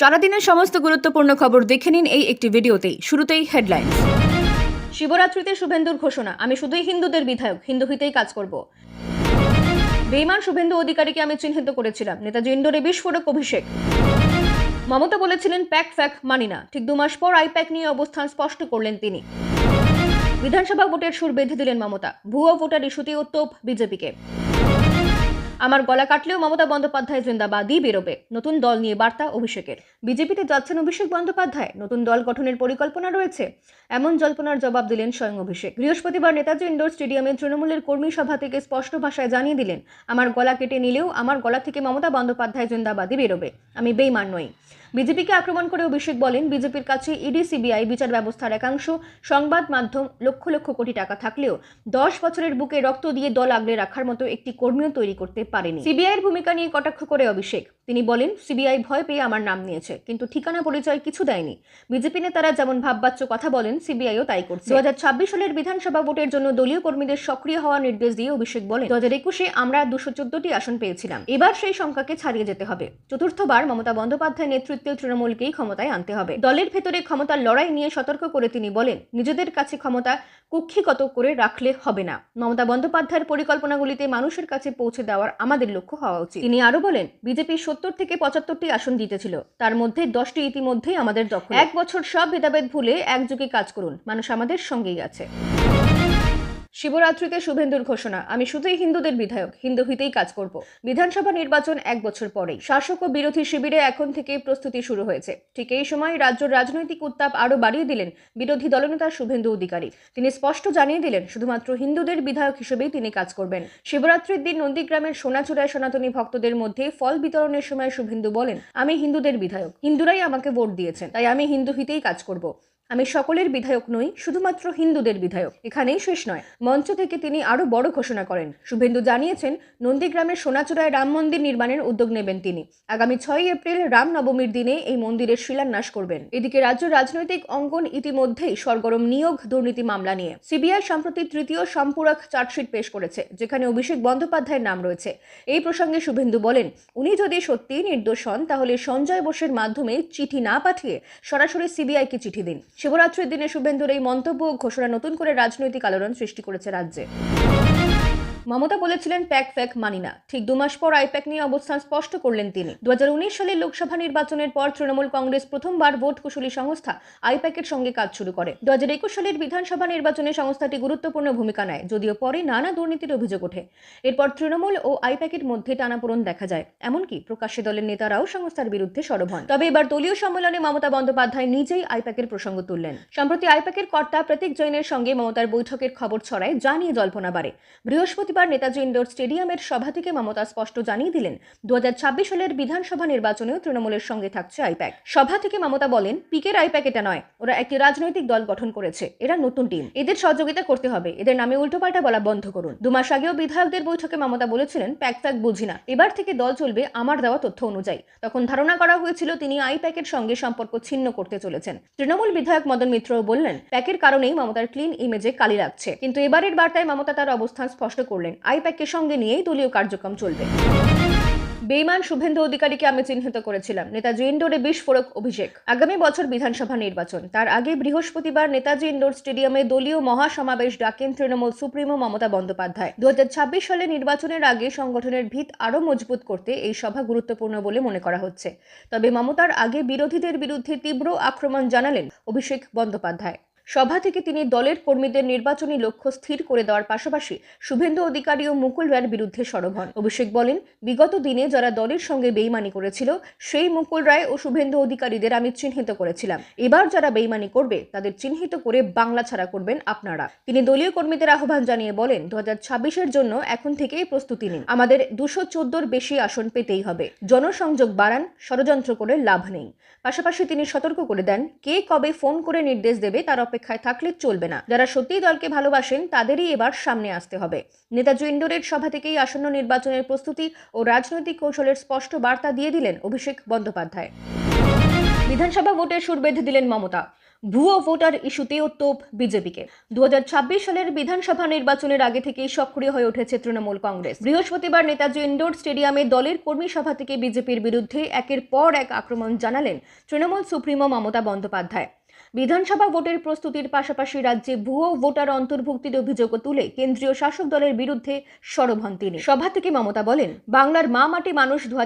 সারাদিনের সমস্ত গুরুত্বপূর্ণ খবর দেখে নিন এই একটি ভিডিওতেই। শুরুতেই হেডলাইন শিবরাত্রিতে শুভেন্দুর ঘোষণা, আমি শুধুই হিন্দুদের বিধায়ক, হিন্দু হইতেই কাজ করব। বেইমান শুভেন্দু অধিকারীকে আমি চিহ্নিত করেছিলাম, নেতাজি ইন্ডোরে বিস্ফোরক অভিষেক। মমতা বলেছিলেন, প্যাক ফ্যাক, মানি না। ঠিক দু মাস পর আইপ্যাক নিয়ে অবস্থান স্পষ্ট করলেন তিনি। বিধানসভা ভোটের সুর বেঁধে দিলেন মমতা। ভুয়ো ভোটার ইস্যুতেও তোপ বিজেপিকে। আমার গলা কাটলেও মমতা বন্দ্যোপাধ্যায় জিন্দাবাদই বেরোবে। নতুন দল নিয়ে বার্তা অভিষেকের। বিজেপিতে যাচ্ছেন অভিষেক বন্দ্যোপাধ্যায়। নতুন দল গঠনের পরিকল্পনা রয়েছে। এমন জল্পনার জবাব দিলেন স্বয়ং অভিষেক। বৃহস্পতিবার নেতাজি ইন্ডোর স্টেডিয়ামে তৃণমূলের কর্মী সভা থেকে স্পষ্ট ভাষায় জানিয়ে দিলেন, আমার গলা কেটে নিলেও আমার গলা থেকে মমতা বন্দ্যোপাধ্যায় জিন্দাবাদই বেরোবে। আমি বেইমান নই। বিজেপিকে আক্রমণ করে অভিষেক বলেন, বিজেপির কাছে ইডি, সিবিআই বিচার ব্যবস্থার একাংশ, সংবাদ মাধ্যম লক্ষ লক্ষ কোটি টাকা থাকলেও দশ বছরের বুকে রক্ত দিয়ে দল আগলে রাখার মতো একটি কর্মীও তৈরি করতে পারেনি। সিবিআইয়ের ভূমিকা নিয়ে কটাক্ষ করে অভিষেক। তিনি বলেন, সিবিআই ভয় পেয়ে আমার নাম নিয়েছে, কিন্তু ঠিকানা পরিচয় কিছু দেয়নি। বিজেপি নেতারা যেমন ভাববাচ্য কথা বলেন, সিবিআইও তাই করছে। দু হাজার ছাব্বিশ সালের বিধানসভা ভোটের জন্য দলীয় কর্মীদের সক্রিয় হওয়ার নির্দেশ দিয়ে অভিষেক বলেন, দু হাজার একুশে আমরা দুশো চোদ্দটি আসন পেয়েছিলাম। এবার সেই সংখ্যাকে ছাড়িয়ে যেতে হবে। চতুর্থবার মমতা বন্দ্যোপাধ্যায় নেতৃত্বে তৃণমূলকেই ক্ষমতায় আনতে হবে। দলের ভেতরে ক্ষমতার লড়াই নিয়ে সতর্ক করে তিনি বলেন, নিজেদের কাছে ক্ষমতা কুক্ষিগত করে রাখলে হবে না। মমতা বন্দ্যোপাধ্যায়ের পরিকল্পনাগুলিতে মানুষের কাছে পৌঁছে দেওয়ার আমাদের লক্ষ্য হওয়া উচিত। তিনি আরও বলেন, বিজেপি সত্তর থেকে পঁচাত্তরটি আসন জিতেছিল। তার মধ্যে দশটি ইতিমধ্যেই আমাদের দখল। এক বছর সব ভেদাভেদ ভুলে একযোগে কাজ করুন। মানুষ আমাদের সঙ্গেই আছে। শিবরাত্রিতে শুভেন্দুর ঘোষণা। আমি শুধুই হিন্দুদের বিধায়ক, হিন্দু হইতেই কাজ করব। বিধানসভা নির্বাচন এক বছর পরেই। শাসক ও বিরোধী শিবিরে এখন থেকে প্রস্তুতি শুরু হয়েছে। ঠিক এই সময় রাজ্যের রাজনৈতিক উত্তাপ আরও বাড়িয়ে দিলেন বিরোধী দলনেতা শুভেন্দু অধিকারী। তিনি স্পষ্ট জানিয়ে দিলেন, শুধুমাত্র হিন্দুদের বিধায়ক হিসেবেই তিনি কাজ করবেন। শিবরাত্রির দিন নন্দীগ্রামের সোনাচূড়ায় সনাতনী ভক্তদের মধ্যে ফল বিতরণের সময় শুভেন্দু বলেন, আমি হিন্দুদের বিধায়ক। হিন্দুরাই আমাকে ভোট দিয়েছেন, তাই আমি হিন্দু হিতেই কাজ করব। আমি সকলের বিধায়ক নই, শুধুমাত্র হিন্দুদের বিধায়ক। এখানেই শেষ নয়। মঞ্চ থেকে তিনি আরও বড় ঘোষণা করেন। শুভেন্দু জানিয়েছেন, নন্দীগ্রামের সোনাচূড়ায় রাম মন্দির নির্মাণের উদ্যোগ নেবেন তিনি। আগামী ছয়ই এপ্রিল রাম নবমীর দিনে এই মন্দিরের শিলান্যাস করবেন। এদিকে রাজ্য রাজনৈতিক অঙ্গন ইতিমধ্যেই সরগরম নিয়োগ, দুর্নীতি মামলা নিয়ে। সিবিআই সম্প্রতি তৃতীয় সম্পূরক চার্জশিট পেশ করেছে, যেখানে অভিষেক বন্দ্যোপাধ্যায়ের নাম রয়েছে। এই প্রসঙ্গে শুভেন্দু বলেন, উনি যদি সত্যি নির্দোষ হন, তাহলে সঞ্জয় বোসের মাধ্যমে চিঠি না পাঠিয়ে সরাসরি সিবিআইকে চিঠি দিন। শিবরাত্রির দিনে শুভেন্দুর এই মন্তব্য ঘোষণা নতুন করে রাজনৈতিক আলোড়ন সৃষ্টি করেছে রাজ্যে। মমতা বলেছিলেন, প্যাক ফ্যাক মানি না। ঠিক দু মাস পর আইপ্যাক নিয়ে অবস্থান স্পষ্ট করলেন তিনি। দু সালের লোকসভা নির্বাচনের পর তৃণমূল কংগ্রেস প্রথমবার ভোট কুশলী সংস্থা আইপ্যাকের সঙ্গে কাজ শুরু করে। দু সালের বিধানসভা নির্বাচনে সংস্থাটি গুরুত্বপূর্ণ ভূমিকা নেয়, যদিও পরে নানা দুর্নীতির অভিযোগ ওঠে। এরপর তৃণমূল ও আইপ্যাকের মধ্যে টানাপোড়ন দেখা যায়, এমনকি প্রকাশ্যে দলের নেতারাও সংস্থার বিরুদ্ধে সরব হন। তবে এবার দলীয় সম্মেলনে মমতা বন্দ্যোপাধ্যায় নিজেই আইপ্যাকের প্রসঙ্গ তুললেন। সম্প্রতি আইপ্যাকের কর্তা প্রতীক জৈনের সঙ্গে মমতার বৈঠকের খবর ছড়ায়, যা নিয়ে জল্পনা বাড়ে। বৃহস্পতিবার নেতাজি ইন্ডোর স্টেডিয়ামের সভা থেকে মমতা স্পষ্ট জানিয়ে দিলেন দু সালের বিধানসভা নির্বাচনেও তৃণমূলের সঙ্গে থাকছে আইপ্যাক। সভা থেকে মমতা বলেন, পিকের আইপ্যাক এটা নয়, ওরা একটি রাজনৈতিক দল গঠন করেছে, এরা নতুন টিম। এদের সহযোগিতা করতে হবে, এদের নামে উল্টোপাল্টা বলা বন্ধ করুন। দু মাস আগেও বিধায়কদের বৈঠকে মমতা বলেছিলেন, প্যাক প্যাক বুঝি না। এবার থেকে দল চলবে আমার দেওয়া তথ্য অনুযায়ী। তখন ধারণা করা হয়েছিল, তিনি আইপ্যাকের সঙ্গে সম্পর্ক ছিন্ন করতে চলেছেন। তৃণমূল বিধায়ক মদন মিত্র বললেন, প্যাকের কারণেই মমতার ক্লিন ইমেজে কালি লাগছে। কিন্তু এবারের বার্তায় মমতা তার অবস্থান স্পষ্ট করলেন। আইপ্যাককে সঙ্গে নিয়েই দলীয় কার্যক্রম চলবে। বেইমান শুভেন্দু অধিকারীকে আমি চিহ্নিত করেছিলাম। নেতাজি ইন্ডোরে বিস্ফোরক অভিষেক। আগামী বছর বিধানসভা নির্বাচন। তার আগে বৃহস্পতিবার নেতাজি ইন্ডোর স্টেডিয়ামে দলীয় মহাসমাবেশ ডাকেন তৃণমূল সুপ্রিমো মমতা বন্দ্যোপাধ্যায়। দু হাজার ছাব্বিশ সালে নির্বাচনের আগে সংগঠনের ভিত আরও মজবুত করতে এই সভা গুরুত্বপূর্ণ বলে মনে করা হচ্ছে। তবে মমতার আগে বিরোধীদের বিরুদ্ধে তীব্র আক্রমণ জানালেন অভিষেক বন্দ্যোপাধ্যায়। সভা থেকে তিনি দলের কর্মীদের নির্বাচনী লক্ষ্য স্থির করে দেওয়ার পাশাপাশি শুভেন্দু অধিকারী ও মুকুল রায়ের বিরুদ্ধে সরব হন। অভিষেক বলেন, বিগত দিনে যারা দলের সঙ্গে বেইমানি করেছিল, সেই মুকুল রায় ও শুভেন্দু অধিকারীদের আমি চিহ্নিত করেছিলাম। এবার যারা বেইমানি করবে, তাদের চিহ্নিত করে বাংলা ছাড়া করবেন আপনারা। তিনি দলীয় কর্মীদের আহ্বান জানিয়ে বলেন দু হাজার জন্য এখন থেকেই প্রস্তুতি নিন। আমাদের দুশো চোদ্দোর বেশি আসন পেতেই হবে। জনসংযোগ বাড়ান, ষড়যন্ত্র করে লাভ নেই। পাশাপাশি তিনি সতর্ক করে দেন, কে কবে ফোন করে নির্দেশ দেবে তার অপেক্ষায় থাকলে চলবে না। যারা সত্যিই দলকে ভালোবাসেন, তাদেরই এবার সামনে আসতে হবে। নেতাজি ইন্ডোরের সভা থেকেই আসন্ন নির্বাচনের প্রস্তুতি ও রাজনৈতিক কৌশলের স্পষ্ট বার্তা দিয়ে দিলেন অভিষেক বন্দ্যোপাধ্যায়। বিধানসভা ভোটের সুর বেঁধে দিলেন মমতা। ভুয়ো ভোটার ইস্যুতেও তোপ বিজেপিকে। দু হাজার ছাব্বিশ সালের বিধানসভা নির্বাচনের আগে থেকেই সক্রিয় হয়ে উঠেছে তৃণমূল কংগ্রেস। বৃহস্পতিবার নেতাজি ইন্ডোর স্টেডিয়ামে দলের কর্মী সভা থেকে বিজেপির বিরুদ্ধে একের পর এক আক্রমণ জানালেন তৃণমূল সুপ্রিমো মমতা বন্দ্যোপাধ্যায়। বিধানসভা ভোটের প্রস্তুতির পাশাপাশি রাজ্যে ভুয়ো ভোটার অন্তর্ভুক্তির অভিযোগও তুলে কেন্দ্রীয় শাসক দলের বিরুদ্ধে সরব হন তিনি। সভা থেকে মমতা বলেন, বাংলার মা মাটি মানুষ দু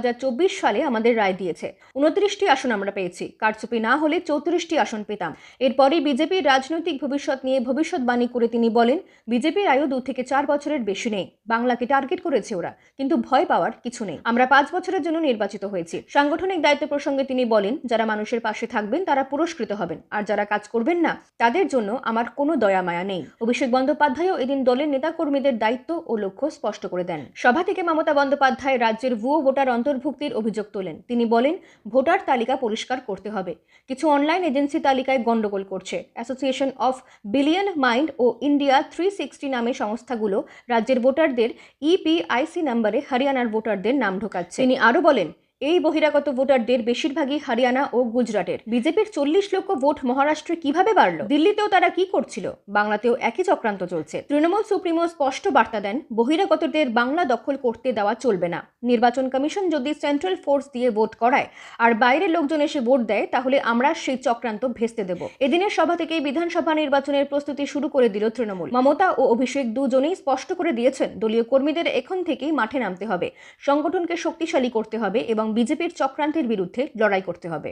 সালে আমাদের রায় দিয়েছে। উনত্রিশটি আসন আমরা পেয়েছি। কারচুপি না হলে চৌত্রিশটি আসন পেতাম। এরপরই বিজেপির রাজনৈতিক ভবিষ্যৎ নিয়ে ভবিষ্যৎবাণী করে তিনি বলেন, বিজেপির আয়ু দু থেকে চার বছরের বেশি নেই। বাংলাকে টার্গেট করেছে ওরা, কিন্তু ভয় পাওয়ার কিছু নেই। আমরা পাঁচ বছরের জন্য নির্বাচিত হয়েছি। সাংগঠনিক দায়িত্ব প্রসঙ্গে তিনি বলেন, যারা মানুষের পাশে থাকবেন তারা পুরস্কৃত হবেন। আর যারা কাজ করবেন না, তাদের জন্য আমার কোনো দয়া মায়া নেই। অভিষেক বন্দ্যোপাধ্যায়ও এদিন দলের নেতাকর্মীদের দায়িত্ব ও লক্ষ্য স্পষ্ট করে দেন। সভা থেকে মমতা বন্দ্যোপাধ্যায় রাজ্যের ভুয়ো ভোটার অন্তর্ভুক্তির অভিযোগ তোলেন। তিনি বলেন, ভোটার তালিকা পরিষ্কার করতে হবে। কিছু অনলাইন এজেন্সি তালিকায় গণ্ডগোল করছে। অ্যাসোসিয়েশন অফ বিলিয়ন মাইন্ড ও ইন্ডিয়া থ্রি সিক্সটি নামে সংস্থাগুলো রাজ্যের ভোটারদের ইপিআইসি নাম্বারে হরিয়ানার ভোটারদের নাম ঢোকাচ্ছে। তিনি আরও বলেন এই বহিরাগত ভোটারদের বেশিরভাগই হরিয়ানা ও গুজরাটের। বিজেপির চল্লিশ লক্ষ ভোট মহারাষ্ট্রে কীভাবে বাড়ল? দিল্লিতেও তারা কি করছিল? বাংলাতেও একই চক্রান্ত চলছে। তৃণমূল সুপ্রিমো স্পষ্ট বার্তা দেন, বহিরাগতদের বাংলা দখল করতে দেওয়া চলবে না। নির্বাচন কমিশন যদি সেন্ট্রাল ফোর্স দিয়ে ভোট করায়, আর বাইরের লোকজন এসে ভোট দেয়, তাহলে আমরা সেই চক্রান্ত ভেস্তে দেব। এদিনের সভা থেকেই বিধানসভা নির্বাচনের প্রস্তুতি শুরু করে দিল তৃণমূল। মমতা ও অভিষেক দুজনেই স্পষ্ট করে দিয়েছেন, দলীয় কর্মীদের এখন থেকেই মাঠে নামতে হবে। সংগঠনকে শক্তিশালী করতে হবে এবং বিজেপির চক্রান্তের বিরুদ্ধে লড়াই করতে হবে।